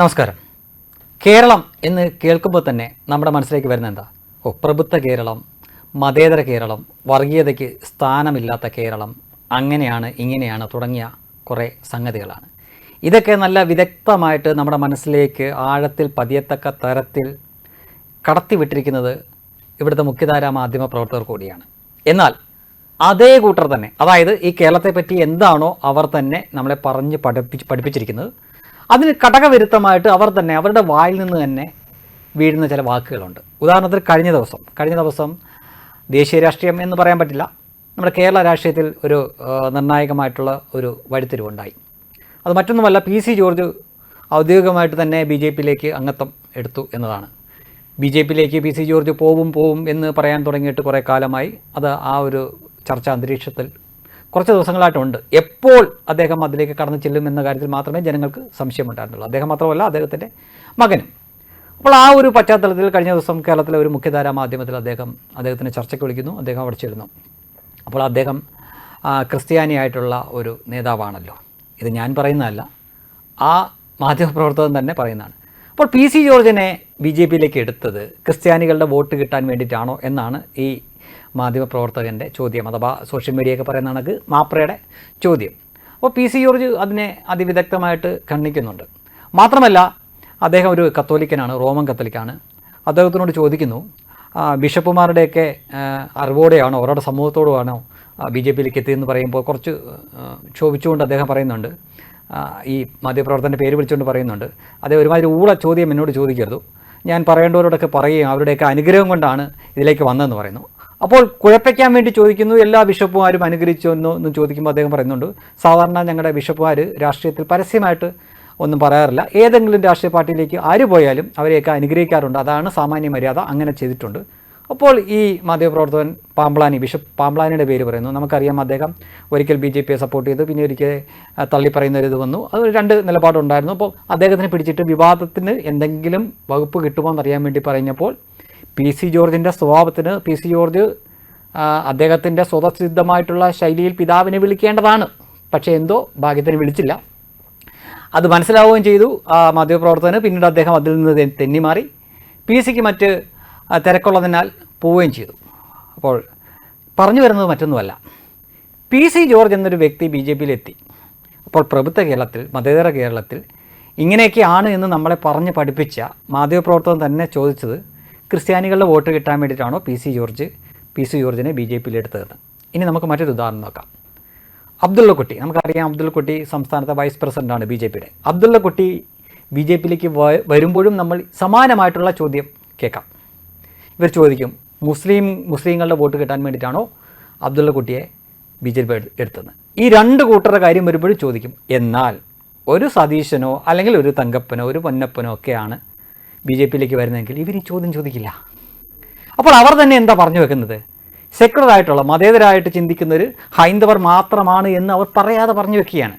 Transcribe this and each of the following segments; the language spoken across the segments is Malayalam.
നമസ്കാരം. കേരളം എന്ന് കേൾക്കുമ്പോൾ തന്നെ നമ്മുടെ മനസ്സിലേക്ക് വരുന്ന എന്താ? ഓ പ്രഭുത്വ കേരളം മതേതര കേരളം വർഗീയതയ്ക്ക് സ്ഥാനമില്ലാത്ത കേരളം അങ്ങനെയാണ് ഇങ്ങനെയാണ് തുടങ്ങിയ കുറേ സംഗതികളാണ്. ഇതൊക്കെ നല്ല വിദഗ്ധമായിട്ട് നമ്മുടെ മനസ്സിലേക്ക് ആഴത്തിൽ പതിയത്തക്ക തരത്തിൽ കടത്തിവിട്ടിരിക്കുന്നത് ഇവിടുത്തെ മുഖ്യധാര മാധ്യമ പ്രവർത്തകർ കൂടിയാണ്. എന്നാൽ അതേ കൂട്ടർ തന്നെ അതായത് ഈ കേരളത്തെപ്പറ്റി എന്താണോ അവർ തന്നെ നമ്മളെ പറഞ്ഞ് പഠിപ്പിച്ച് പഠിപ്പിച്ചിരിക്കുന്നത് അതിന് കടകവിരുദ്ധമായിട്ട് അവർ തന്നെ അവരുടെ വായിൽ നിന്ന് തന്നെ വീഴുന്ന ചില വാക്കുകളുണ്ട്. ഉദാഹരണത്തിന് കഴിഞ്ഞ ദിവസം കഴിഞ്ഞ ദിവസം ദേശീയ രാഷ്ട്രീയം എന്ന് പറയാൻ പറ്റില്ല. നമ്മുടെ കേരള രാഷ്ട്രീയത്തിൽ ഒരു നിർണായകമായിട്ടുള്ള ഒരു വഴിത്തിരിവുണ്ടായി. അത് മറ്റൊന്നുമല്ല പി സി ജോർജ് ഔദ്യോഗികമായിട്ട് തന്നെ ബി ജെ പിയിലേക്ക് അംഗത്വം എടുത്തു എന്നതാണ്. ബി ജെ പിയിലേക്ക് പി സി ജോർജ് പോവും പോവും എന്ന് പറയാൻ തുടങ്ങിയിട്ട് കുറേ കാലമായി. അത് ആ ഒരു ചർച്ച അന്തരീക്ഷത്തിൽ കുറച്ച് ദിവസങ്ങളായിട്ടുണ്ട്. എപ്പോൾ അദ്ദേഹം അതിലേക്ക് കടന്നു ചെല്ലും എന്ന കാര്യത്തിൽ മാത്രമേ ജനങ്ങൾക്ക് സംശയമുണ്ടായിരുന്നുള്ളൂ. അദ്ദേഹം മാത്രമല്ല അദ്ദേഹത്തിന്റെ മകനും. അപ്പോൾ ആ ഒരു പശ്ചാത്തലത്തിൽ കഴിഞ്ഞ ദിവസം കേരളത്തിലെ ഒരു മുഖ്യധാരാ മാധ്യമത്തിൽ അദ്ദേഹം അദ്ദേഹത്തിന് ചർച്ചയ്ക്ക് വിളിക്കുന്നു. അദ്ദേഹം അവിടെ ചെല്ലുന്നു അപ്പോൾ അദ്ദേഹം ക്രിസ്ത്യാനിയായിട്ടുള്ള ഒരു നേതാവാണല്ലോ. ഇത് ഞാൻ പറയുന്നതല്ല. ആ മാധ്യമപ്രവർത്തകൻ തന്നെ പറയുന്നതാണ്. അപ്പോൾ പി സി ജോർജിനെ ബി ജെ പിയിലേക്ക് എടുത്തത് ക്രിസ്ത്യാനികളുടെ വോട്ട് കിട്ടാൻ വേണ്ടിയിട്ടാണോ എന്നാണ് ഈ മാധ്യമപ്രവർത്തകന്റെ ചോദ്യം അഥവാ സോഷ്യൽ മീഡിയയൊക്കെ പറയുന്ന കണക്ക് മാപ്രയുടെ ചോദ്യം. അപ്പോൾ പി സി ജോർജ് അതിനെ അതിവിദഗ്ധമായിട്ട് ഖണ്ഡിക്കുന്നുണ്ട്. മാത്രമല്ല അദ്ദേഹം ഒരു കത്തോലിക്കനാണ് റോമൻ കത്തോലിക്കാണ്. അദ്ദേഹത്തിനോട് ചോദിക്കുന്നു ബിഷപ്പുമാരുടെയൊക്കെ അറിവോടെയാണോ അവരുടെ സമൂഹത്തോടുമാണോ ബി ജെ പിയിലേക്ക് എത്തിയെന്ന് പറയുമ്പോൾ കുറച്ച് ക്ഷോഭിച്ചുകൊണ്ട് അദ്ദേഹം പറയുന്നുണ്ട് ഈ മാധ്യമപ്രവർത്തകന്റെ പേര് വിളിച്ചുകൊണ്ട് പറയുന്നുണ്ട്. അതേ ഒരുമാതിരി ഊള ചോദ്യം എന്നോട് ചോദിക്കരുത്. ഞാൻ പറയേണ്ടവരോടൊക്കെ പറയുകയും അവരുടെയൊക്കെ അനുഗ്രഹം കൊണ്ടാണ് ഇതിലേക്ക് വന്നതെന്ന് പറയുന്നു. അപ്പോൾ കുഴപ്പിക്കാൻ വേണ്ടി ചോദിക്കുന്നു എല്ലാ ബിഷപ്പുമാരും അനുഗ്രഹിച്ചു എന്ന് ചോദിക്കുമ്പോൾ അദ്ദേഹം പറയുന്നുണ്ട് സാധാരണ ഞങ്ങളുടെ ബിഷപ്പുമാർ രാഷ്ട്രീയത്തിൽ പരസ്യമായിട്ട് ഒന്നും പറയാറില്ല. ഏതെങ്കിലും രാഷ്ട്രീയ പാർട്ടിയിലേക്ക് ആര് പോയാലും അവരെയൊക്കെ അനുഗ്രഹിക്കാറുണ്ട്. അതാണ് സാമാന്യ മര്യാദ. അങ്ങനെ ചെയ്തിട്ടുണ്ട്. അപ്പോൾ ഈ മാധ്യമപ്രവർത്തകൻ പാമ്പ്ലാനി ബിഷപ്പ് പാമ്പ്ലാനിയുടെ പേര് പറയുന്നു. നമുക്കറിയാം അദ്ദേഹം ഒരിക്കൽ ബി ജെ പിയെ സപ്പോർട്ട് ചെയ്തു പിന്നെ ഒരിക്കൽ തള്ളിപ്പറയുന്ന ഒരു ഇത് വന്നു. അത് രണ്ട് നിലപാടുണ്ടായിരുന്നു. അപ്പോൾ അദ്ദേഹത്തിനെ പിടിച്ചിട്ട് വിവാദത്തിന് എന്തെങ്കിലും വകുപ്പ് കിട്ടുമോ എന്നറിയാൻ വേണ്ടി പറഞ്ഞപ്പോൾ പി സി ജോർജിന്റെ സ്വഭാവത്തിന് പി സി ജോർജ് അദ്ദേഹത്തിന്റെ സ്വതസിദ്ധമായിട്ടുള്ള ശൈലിയിൽ പിതാവിനെ വിളിക്കേണ്ടതാണ്. പക്ഷേ എന്തോ ഭാഗ്യത്തിന് വിളിച്ചില്ല. അത് മനസ്സിലാവുകയും ചെയ്തു മാധ്യമപ്രവർത്തകന്. പിന്നീട് അദ്ദേഹം അതിൽ നിന്ന് തെന്നിമാറി. പി സിക്ക് മറ്റ് തിരക്കുള്ളതിനാൽ പോവുകയും ചെയ്തു. അപ്പോൾ പറഞ്ഞു വരുന്നത് മറ്റൊന്നുമല്ല. പി സി ജോർജ് എന്നൊരു വ്യക്തി ബി ജെ പിയിലെത്തി അപ്പോൾ പ്രബുദ്ധ കേരളത്തിൽ മതേതര കേരളത്തിൽ ഇങ്ങനെയൊക്കെയാണ് എന്ന് നമ്മളെ പറഞ്ഞ് പഠിപ്പിച്ച മാധ്യമപ്രവർത്തകൻ തന്നെ ചോദിച്ചത് ക്രിസ്ത്യാനികളുടെ വോട്ട് കിട്ടാൻ വേണ്ടിയിട്ടാണോ P C George P C ജോർജിനെ ബി ജെ പിയിലെടുത്തതെന്ന് ഇനി നമുക്ക് മറ്റൊരു ഉദാഹരണം നോക്കാം. അബ്ദുള്ളക്കുട്ടി നമുക്കറിയാം അബ്ദുള്ളക്കുട്ടി സംസ്ഥാനത്തെ വൈസ് പ്രസിഡന്റാണ് ബി ജെ പിയുടെ. അബ്ദുള്ളക്കുട്ടി ബി ജെ പിയിലേക്ക് വരുമ്പോഴും നമ്മൾ സമാനമായിട്ടുള്ള ചോദ്യം കേൾക്കാം. ഇവർ ചോദിക്കും മുസ്ലിം മുസ്ലിങ്ങളുടെ വോട്ട് കിട്ടാൻ വേണ്ടിയിട്ടാണോ അബ്ദുള്ള കുട്ടിയെ ബി ജെ പി എടുത്തത്? ഈ രണ്ട് കൂട്ടരുടെ കാര്യം വരുമ്പോഴും ചോദിക്കും എന്നാൽ ഒരു സതീശനോ അല്ലെങ്കിൽ ഒരു തങ്കപ്പനോ ഒരു പൊന്നപ്പനോ ഒക്കെയാണ് ബി ജെ പിയിലേക്ക് വരുന്നതെങ്കിൽ ഇവർ ഈ ചോദ്യം ചോദിക്കില്ല. അപ്പോൾ അവർ തന്നെ എന്താ പറഞ്ഞു വെക്കുന്നത്? സെക്കുലർ ആയിട്ടുള്ള മതേതരായിട്ട് ചിന്തിക്കുന്ന ഒരു ഹൈന്ദവർ മാത്രമാണ് എന്ന് അവർ പറയാതെ പറഞ്ഞു വെക്കുകയാണ്.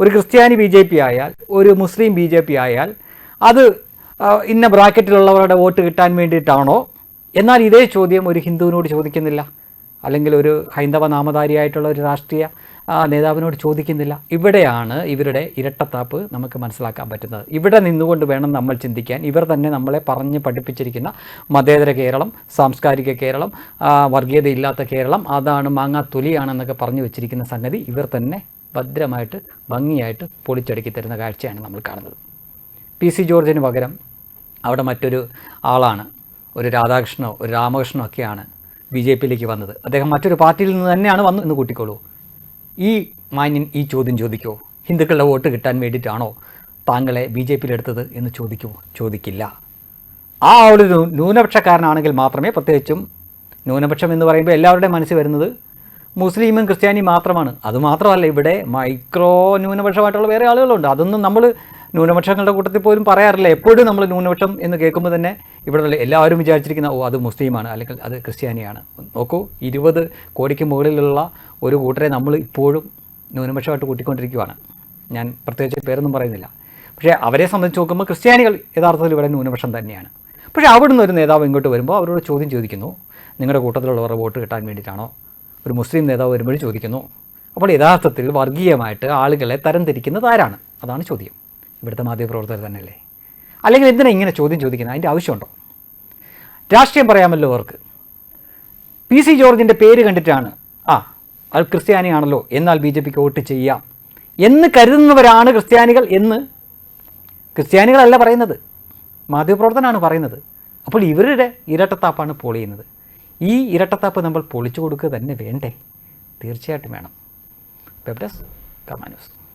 ഒരു ക്രിസ്ത്യാനി ബി ജെ പി ആയാൽ ഒരു മുസ്ലിം ബി ജെ പി ആയാൽ അത് ഇന്ന ബ്രാക്കറ്റിലുള്ളവരുടെ വോട്ട് കിട്ടാൻ വേണ്ടിയിട്ടാണോ? എന്നാൽ ഇതേ ചോദ്യം ഒരു ഹിന്ദുവിനോട് ചോദിക്കുന്നില്ല. അല്ലെങ്കിൽ ഒരു ഹൈന്ദവ നാമധാരിയായിട്ടുള്ള ഒരു രാഷ്ട്രീയ നേതാവിനോട് ചോദിക്കുന്നില്ല. ഇവിടെയാണ് ഇവരുടെ ഇരട്ടത്താപ്പ് നമുക്ക് മനസ്സിലാക്കാൻ പറ്റുന്നത്. ഇവിടെ നിന്നുകൊണ്ട് വേണം നമ്മൾ ചിന്തിക്കാൻ. ഇവർ തന്നെ നമ്മളെ പറഞ്ഞ് പഠിപ്പിച്ചിരിക്കുന്ന മതേതര കേരളം സാംസ്കാരിക കേരളം വർഗീയതയില്ലാത്ത കേരളം അതാണ് മാങ്ങാ തൊലിയാണെന്നൊക്കെ പറഞ്ഞു വെച്ചിരിക്കുന്ന സംഗതി ഇവർ തന്നെ ഭദ്രമായിട്ട് ഭംഗിയായിട്ട് പൊളിച്ചടുക്കി തരുന്ന കാഴ്ചയാണ് നമ്മൾ കാണുന്നത്. പി സി ജോർജിന് പകരം അവിടെ മറ്റൊരു ആളാണ്. ഒരു രാധാകൃഷ്ണനോ ഒരു രാമകൃഷ്ണനോ ഒക്കെയാണ് ബി ജെ പിയിലേക്ക് വന്നത്. അദ്ദേഹം മറ്റൊരു പാർട്ടിയിൽ നിന്ന് തന്നെയാണ് വന്നു എന്ന് കൂട്ടിക്കോളൂ. ഈ മാന്യൻ ഈ ചോദ്യം ചോദിക്കുമോ ഹിന്ദുക്കളുടെ വോട്ട് കിട്ടാൻ വേണ്ടിയിട്ടാണോ താങ്കളെ ബി ജെ പിയിലെടുത്തത് എന്ന് ചോദിക്കുമോ ചോദിക്കില്ല. ആ ഒരു ന്യൂനപക്ഷക്കാരനാണെങ്കിൽ മാത്രമേ പ്രത്യേകിച്ചും ന്യൂനപക്ഷം എന്ന് പറയുമ്പോൾ എല്ലാവരുടെയും മനസ്സിൽ വരുന്നത് മുസ്ലിമും ക്രിസ്ത്യാനിയും മാത്രമാണ്. അതുമാത്രമല്ല ഇവിടെ മൈക്രോ ന്യൂനപക്ഷമായിട്ടുള്ള വേറെ ആളുകളുണ്ട്. അതൊന്നും നമ്മൾ ന്യൂനപക്ഷങ്ങളുടെ കൂട്ടത്തിൽ പോലും പറയാറില്ല. എപ്പോഴും നമ്മൾ ന്യൂനപക്ഷം എന്ന് കേൾക്കുമ്പോൾ തന്നെ ഇവിടെ എല്ലാവരും വിചാരിച്ചിരിക്കുന്ന ഓ അത് മുസ്ലിമാണ് അല്ലെങ്കിൽ അത് ക്രിസ്ത്യാനിയാണ്. നോക്കൂ ഇരുപത് കോടിക്ക് മുകളിലുള്ള ഒരു കൂട്ടരെ നമ്മൾ ഇപ്പോഴും ന്യൂനപക്ഷമായിട്ട് കൂട്ടിക്കൊണ്ടിരിക്കുകയാണ് ഞാൻ പ്രത്യേകിച്ച് പേരൊന്നും പറയുന്നില്ല. പക്ഷേ അവരെ സംബന്ധിച്ച് നോക്കുമ്പോൾ ക്രിസ്ത്യാനികൾ യഥാർത്ഥത്തിൽ ഇവിടെ ന്യൂനപക്ഷം തന്നെയാണ്. പക്ഷേ അവിടുന്ന് ഒരു നേതാവ് ഇങ്ങോട്ട് വരുമ്പോൾ അവരോട് ചോദ്യം ചോദിക്കുന്നു. നിങ്ങളുടെ കൂട്ടത്തിലുള്ളവരുടെ വോട്ട് കിട്ടാൻ വേണ്ടിയിട്ടാണോ? ഒരു മുസ്ലിം നേതാവ് വരുമ്പോഴും ചോദിക്കുന്നു. അപ്പോൾ യഥാർത്ഥത്തിൽ വർഗീയമായിട്ട് ആളുകളെ തരംതിരിക്കുന്നതാരാണ് അതാണ് ചോദ്യം. ഇവിടുത്തെ മാധ്യമപ്രവർത്തകർ തന്നെയല്ലേ? അല്ലെങ്കിൽ എന്തിനാണ് ഇങ്ങനെ ചോദ്യം ചോദിക്കുന്നത്? അതിന്റെ ആവശ്യമുണ്ടോ? രാഷ്ട്രീയം പറയാമല്ലോ അവർക്ക്. പി സി ജോർജിന്റെ പേര് കണ്ടിട്ടാണ് ആ അത് ക്രിസ്ത്യാനിയാണല്ലോ എന്നാൽ ബി ജെ പിക്ക് വോട്ട് ചെയ്യാം എന്ന് കരുതുന്നവരാണ് ക്രിസ്ത്യാനികൾ എന്ന്. ക്രിസ്ത്യാനികളല്ല പറയുന്നത്. മാധ്യമപ്രവർത്തനാണ് പറയുന്നത്. അപ്പോൾ ഇവരുടെ ഇരട്ടത്താപ്പാണ് പൊളിയുന്നത് ഈ ഇരട്ടത്താപ്പ് നമ്മൾ പൊളിച്ചു കൊടുക്കുക തന്നെ വേണ്ടേ? തീർച്ചയായിട്ടും വേണം. Web desk കമാനൂസ്